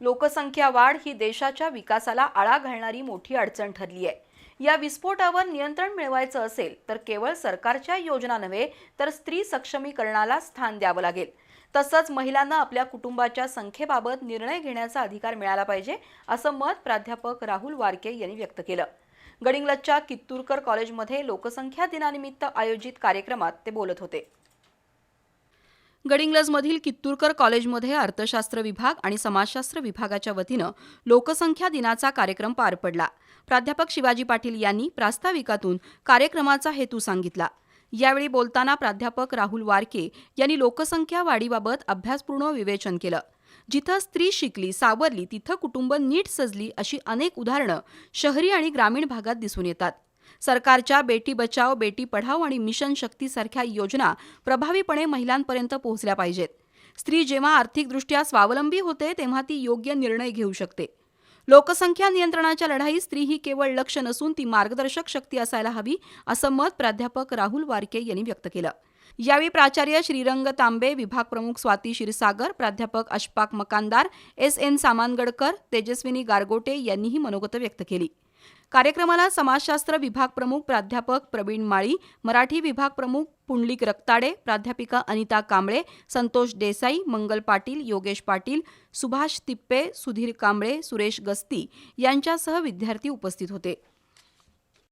लोकसंख्या वाढ ही देशाच्या विकासाला आळा घालणारी मोठी अडचण ठरली आहे. या विस्फोटावर नियंत्रण मिळवायचं असेल तर केवळ सरकारच्या योजना नव्हे तर स्त्री सक्षमीकरणाला स्थान द्यावं लागेल. तसंच महिलांना आपल्या कुटुंबाच्या संख्येबाबत निर्णय घेण्याचा अधिकार मिळाला पाहिजे असं मत प्राध्यापक राहुल वारके यांनी व्यक्त केलं. गडिंगलजच्या कित्तूरकर कॉलेजमध्ये लोकसंख्या दिनानिमित्त आयोजित कार्यक्रमात ते बोलत होते. गडिंग्लजमधील कित्तूरकर कॉलेजमध्ये अर्थशास्त्र विभाग आणि समाजशास्त्र विभागाच्या वतीनं लोकसंख्या दिनाचा कार्यक्रम पार पडला. प्राध्यापक शिवाजी पाटील यांनी प्रास्ताविकातून कार्यक्रमाचा हेतू सांगितला. यावेळी बोलताना प्राध्यापक राहुल वारके यांनी लोकसंख्या वाढीबाबत अभ्यासपूर्ण विवेचन केलं. जिथं स्त्री शिकली सावरली तिथं कुटुंब नीट सजली अशी अनेक उदाहरणं शहरी आणि ग्रामीण भागात दिसून येतात. सरकारच्या बेटी बचाव बेटी पढाव आणि मिशन शक्तीसारख्या योजना प्रभावीपणे महिलांपर्यंत पोहोचल्या पाहिजेत. स्त्री जेव्हा आर्थिकदृष्ट्या स्वावलंबी होते तेव्हा ती योग्य निर्णय घेऊ शकते. लोकसंख्या नियंत्रणाच्या लढाईत स्त्री ही केवळ लक्ष नसून ती मार्गदर्शक शक्ती असायला हवी असं मत प्राध्यापक राहुल वारके यांनी व्यक्त केलं. यावेळी प्राचार्य श्रीरंग तांबे विभाग प्रमुख स्वाती क्षीरसागर प्राध्यापक अशफाक मकानदार एस एन सामानगडकर तेजस्विनी गारगोटे यांनीही मनोगत व्यक्त केली. कार्यक्रमाला समाजशास्त्र विभाग प्रमुख प्राध्यापक प्रवीण माळी मराठी विभाग प्रमुख पुंडलिक रक्ताडे प्राध्यापिका अनिता कांबळे संतोष देसाई मंगल पाटील योगेश पाटील सुभाष तिप्पे सुधीर कांबळे सुरेश गस्ती यांच्यासह विद्यार्थी उपस्थित होते.